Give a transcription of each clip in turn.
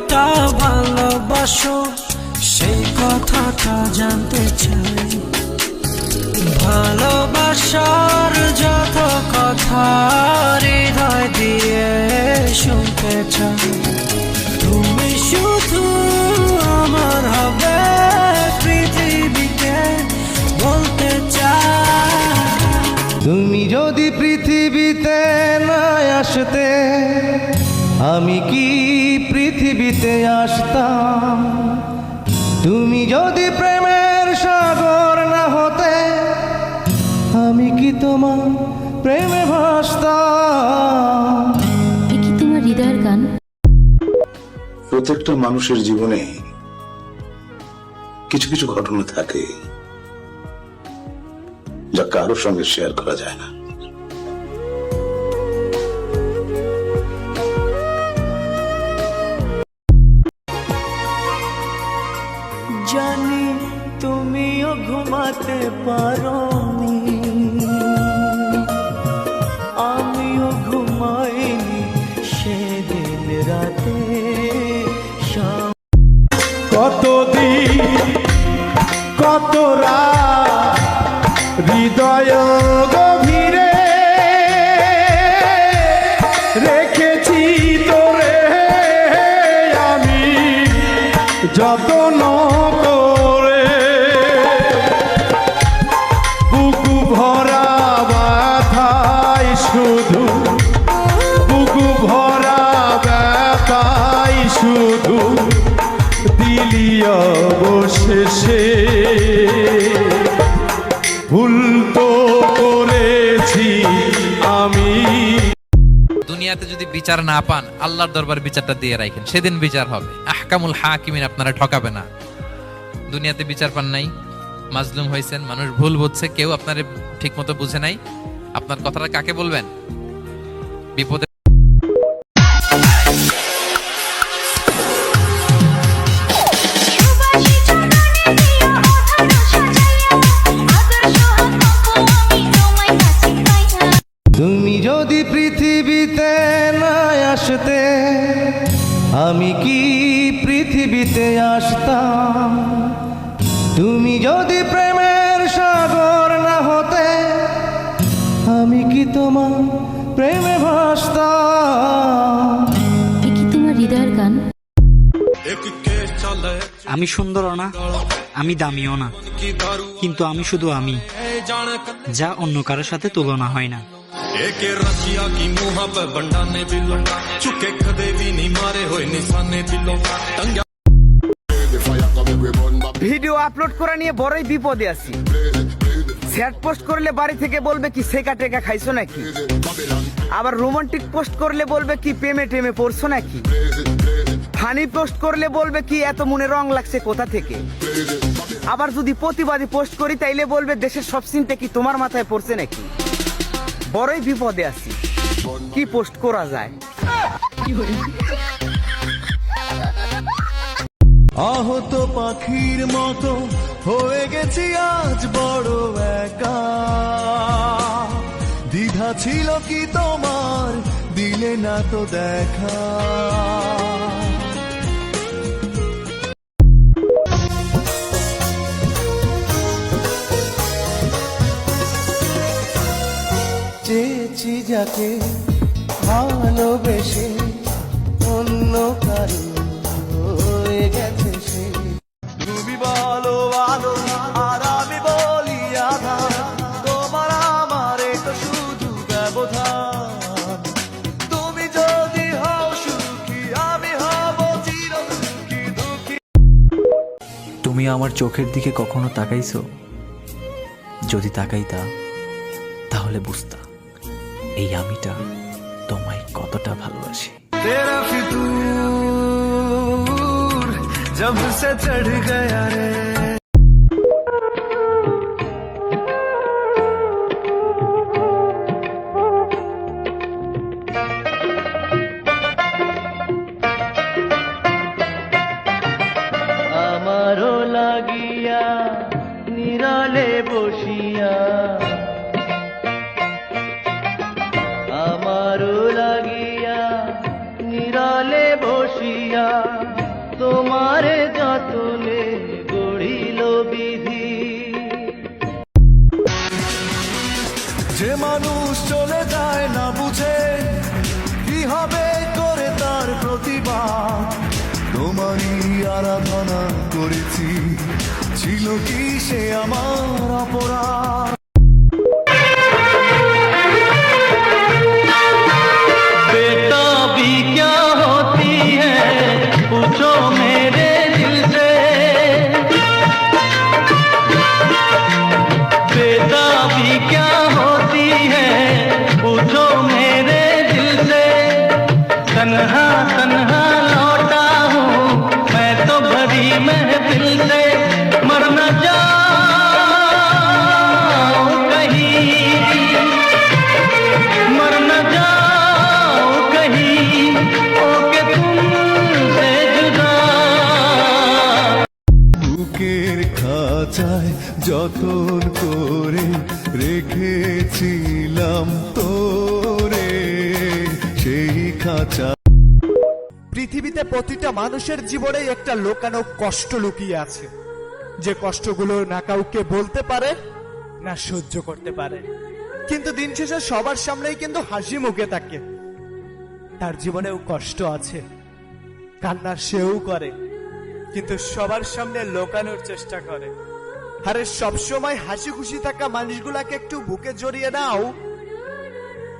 কতটা ভালোবাসো, সেই কথাটা জানতে চাই। ভালোবাসার যত কথা হৃদয় দিয়ে শুনতে চাই। তুমি শুধু আমার হবে পৃথিবীকে বলতে চাই। তুমি যদি পৃথিবীতে না আসতে আমি কি পৃথিবীতে আসতাম? তুমি যদি প্রেমের সাগর না হতে আমি কি তোমার প্রেমে ভাসতাম? কি তোমার হৃদয়ের গান? প্রত্যেকটা মানুষের জীবনে কিছু কিছু ঘটনা থাকে যা কারোর সঙ্গে শেয়ার করা যায় না। ঘুমাতে পারো আমিও ঘুমাইনি সেদিন রাতে। কতদিন, কত রাত, হৃদয় গভীরে রেখেছি আমি। যতন করে অবশেষে ভুল তো করেছি আমি। দুনিয়াতে যদি বিচার না পান, আল্লাহর দরবার বিচারটা দিয়ে রাখেন। সেদিন বিচার হবে। আহকামুল হাকিমিন আপনারা ঠকাবে না। দুনিয়াতে বিচার পান নাই, মাজলুম হয়েছেন, মানুষ ভুল বুঝছে, কেউ আপনার ঠিক মতো বুঝে নাই। আপনার কথাটা কাকে বলবেন? বিপদে পৃথিবীতে আসতাম। তুমি যদি প্রেমের সাগর না হতে আমি কি তোমার প্রেমে ভাসতাম? কি তোমার হৃদয়ের গান? আমি সুন্দরও না আমি দামিও না কিন্তু আমি শুধু আমি যা অন্য কারোর সাথে তুলনা হয় না। ਰਸ਼ੀਆ ਕੀ ਬੰਡਾ ਨੇ ਚੁੱਕੇ ਕਦੇ ਵੀ ਨਹੀਂ ਮਾਰੇ ਹੋਏ ਨਿਸ਼ਾਨੇ ਤੰਗਿਆ ভিডিও আপলোড করা নিয়ে বড়ই বিপদে আছি। স্যাড পোস্ট করলে বাড়ি থেকে বলবে কি সেকা টেকা খাইছো নাকি? আবার রোমান্টিক পোস্ট করলে বলবে কি, প্রেমে টেমে পড়ছো নাকি? ফানি পোস্ট করলে বলবে কি, এত মনে রং লাগছে কোথা থেকে? আবার যদি প্রতিবাদী পোস্ট করি, তাইলে বলবে, দেশের সব চিন্তা কি তোমার মাথায় পড়ছে নাকি? বড়ই বিপদে আছি। কি পোস্ট করা যায়? আহত পাখির মতো হয়ে গেছি আজ বড় একা। দ্বিধা ছিল কি তোমার? দিলে না তো দেখা। চেয়েছি যাকে ভালোবেসে অন্য কারও হয়ে গেছে তুমি আমার তুমি আমার চোখের দিকে কখনো তাকাইছো? যদি তাকাইতা, তাহলে বুঝতা। এই আমিটা তোমায় কতটা ভালোবাসি तेरा फितूर जब से चढ़ गया रे বসিয়া তোমার যতনে গড়িল বিধি। যে মানুষ চলে যায় না বুঝে, কি হবে করে তার প্রতিবাদ? তোমারই আরাধনা করেছি, ছিল কি সে আমার অপরাধ? বুকের খাঁচায় যতন করে রেখেছিলাম তোরে, সেই খাঁচা। পৃথিবীতে প্রতিটা মানুষের জীবনেই একটা লোকানো কষ্ট লুকিয়ে আছে। যে কষ্টগুলো না কাউকে বলতে পারে, না সহ্য করতে পারে। কিন্তু দিন শেষে সবার সামনেই কিন্তু হাসি মুখে থাকে। তার জীবনেও কষ্ট আছে। কান্না সেও করে। কিন্তু সবার সামনে লোকানোর চেষ্টা করে। আরে, সবসময় হাসি খুশি থাকা মানুষগুলাকে একটু বুকে জড়িয়ে নাও।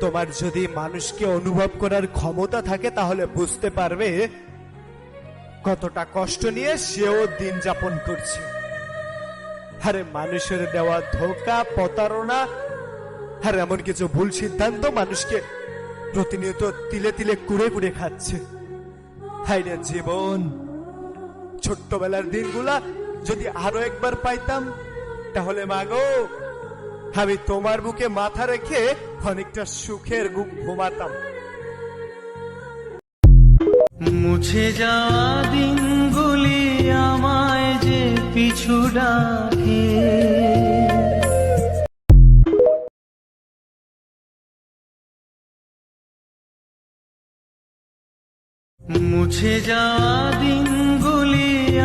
তোমার যদি মানুষকে অনুভব করার ক্ষমতা থাকে, তাহলে বুঝতে পারবে কতটা কষ্ট নিয়ে সেও দিন যাপন করছে। আরে, মানুষের দেওয়া ধোকা, প্রতারণা, আর এমন কিছু ভুল সিদ্ধান্ত মানুষকে প্রতিনিয়ত তিলে তিলে কুড়ে কুড়ে খাচ্ছে। হাই জীবন! ছোট্টবেলার দিনগুলা যদি আরও একবার পাইতাম, তাহলে মাগো, আমি তোমার বুকে মাথা রেখে অনেকটা সুখের ঘুম ঘুমাতাম। মুছে যাওয়া দিনগুলি আমায় যে পিছু ডাকে। মুছে যাওয়া দিনগুলি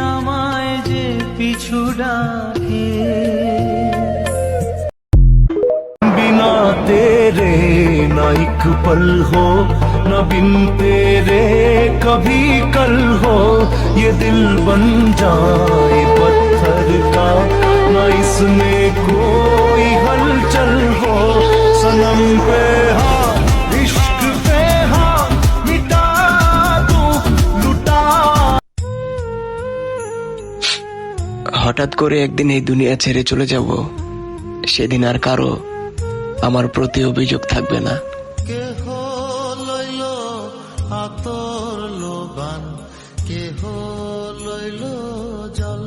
আমায় যে পিছু ডাকে बिना तेरे ना एक पल हो न बिन तेरे कभी कल हो ये दिल बन जाए হঠাৎ করে একদিন এই দুনিয়া ছেড়ে চলে যাব। সেদিন আর কারও আমার প্রতি অভিযোগ থাকবে না। আতর লোবান কেহ লইল জল।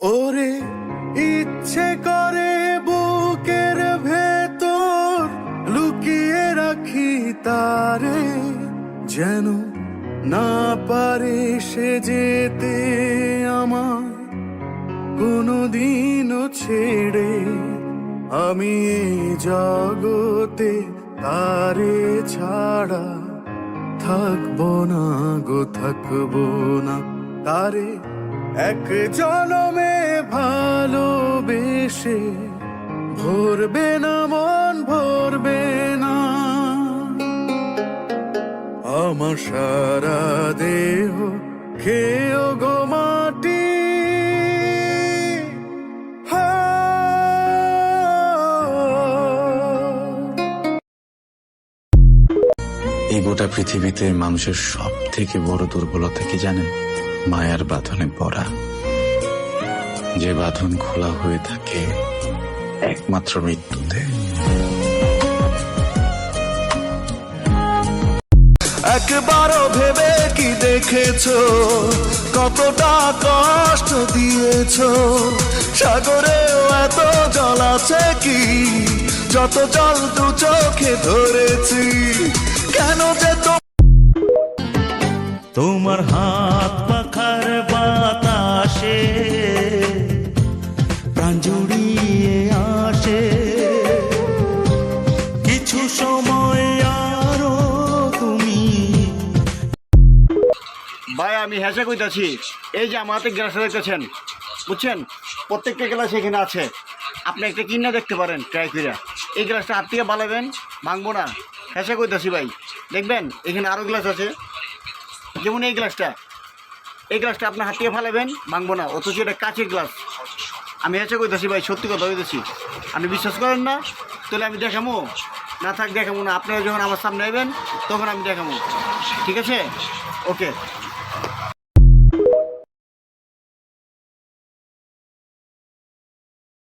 ওরে ইচ্ছে করে বুকের ভেতর লুকিয়ে রাখি তারে যেন না পারে সে যেতে আমার কোনোদিনও ছেড়ে। আমি জগতে তারে ছাড়া থাকব না গো, থাকব না তারে। এক জনমে ভালোবেসে ভরবে না আমার সারা দেহ খেয়েও গো মাটি। এই গোটা পৃথিবীতে মানুষের সব থেকে বড় দুর্বলতা কি জানেন? মায়ার বাঁধনে পড়া যে বাঁধন খোলা হয়ে থাকে একমাত্র মৃত্যুতে। একবারও ভেবে কি দেখেছ? কতটা কষ্ট দিয়েছ? সাগরেও এত জল আছে কি? যত জল দু চোখে ধরেছি, কেন যে তোমার হাত পাখার বাতাসে প্রাণ জুড়িয়ে আসে। কিছু সময় আমি হেসে কইতাছি, এই যে হাতে গ্লাস দেখতেছেন, বুঝছেন? প্রত্যেকটা গ্লাস এখানে আছে। আপনি একটা কিনে দেখতে পারেন, ট্রাই করে এই গ্লাসটা হাত থেকে বালাবেন ভাঙবো না। হেসে কইতাছি ভাই। দেখবেন, এখানে আরও গ্লাস আছে। যেমন এই গ্লাসটা। এই গ্লাসটা আপনার হাত থেকে ফালাবেন ভাঙবো না। অথচ এটা কাঁচের গ্লাস। আমি হেসে কইতাছি ভাই, সত্যি কথা হইতেছি আপনি বিশ্বাস করেন না? তাহলে আমি দেখামো? না থাক দেখাবো না। আপনারা যখন আমার সামনে নেবেন তখন আমি দেখাবো ঠিক আছে? ওকে।